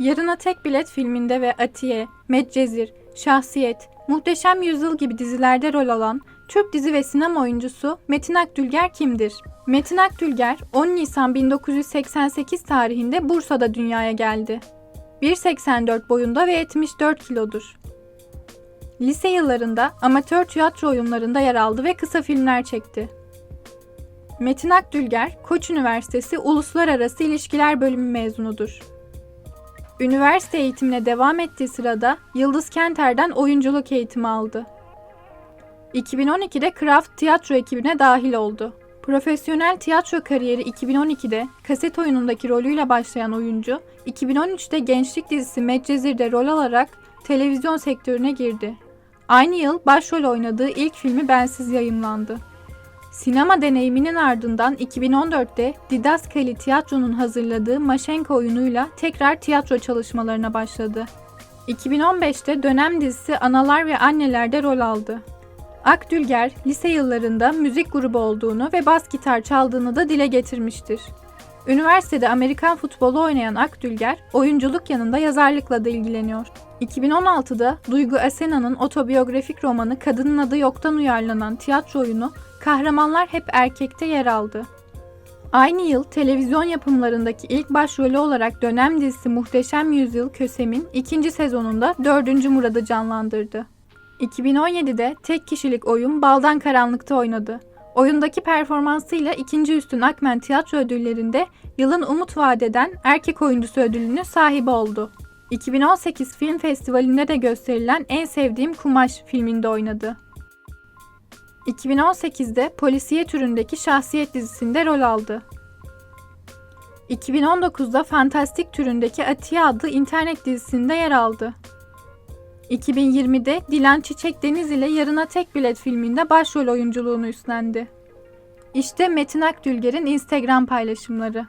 Yarına Tek Bilet filminde ve Atiye, Medcezir, Şahsiyet, Muhteşem Yüzyıl gibi dizilerde rol alan Türk dizi ve sinema oyuncusu Metin Akdülger kimdir? Metin Akdülger 10 Nisan 1988 tarihinde Bursa'da dünyaya geldi. 1.84 boyunda ve 74 kilodur. Lise yıllarında amatör tiyatro oyunlarında yer aldı ve kısa filmler çekti. Metin Akdülger, Koç Üniversitesi Uluslararası İlişkiler Bölümü mezunudur. Üniversite eğitimine devam ettiği sırada Yıldız Kenter'den oyunculuk eğitimi aldı. 2012'de Kraft tiyatro ekibine dahil oldu. Profesyonel tiyatro kariyeri 2012'de kaset oyunundaki rolüyle başlayan oyuncu, 2013'te gençlik dizisi Medcezir'de rol alarak televizyon sektörüne girdi. Aynı yıl başrol oynadığı ilk filmi Bensiz yayımlandı. Sinema deneyiminin ardından 2014'te Didaskali Tiyatro'nun hazırladığı Maşenko oyunuyla tekrar tiyatro çalışmalarına başladı. 2015'te dönem dizisi Analar ve Anneler'de rol aldı. Akdülger, lise yıllarında müzik grubu olduğunu ve bas gitar çaldığını da dile getirmiştir. Üniversitede Amerikan futbolu oynayan Akdülger, oyunculuk yanında yazarlıkla da ilgileniyor. 2016'da Duygu Asena'nın otobiyografik romanı Kadının Adı Yok'tan uyarlanan tiyatro oyunu Kahramanlar Hep Erkek'te yer aldı. Aynı yıl televizyon yapımlarındaki ilk başrolü olarak dönem dizisi Muhteşem Yüzyıl Kösem'in ikinci sezonunda 4. Murad'ı canlandırdı. 2017'de tek kişilik oyun Baldan Karanlık'ta oynadı. Oyundaki performansıyla ikinci üstün Akmen Tiyatro Ödülleri'nde yılın umut vadeden erkek oyuncusu ödülünün sahibi oldu. 2018 Film Festivali'nde de gösterilen En Sevdiğim Kumaş filminde oynadı. 2018'de polisiye türündeki Şahsiyet dizisinde rol aldı. 2019'da fantastik türündeki Atiye adlı internet dizisinde yer aldı. 2020'de Dilan Çiçek Deniz ile Yarına Tek Bilet filminde başrol oyunculuğunu üstlendi. İşte Metin Akdülger'in Instagram paylaşımları.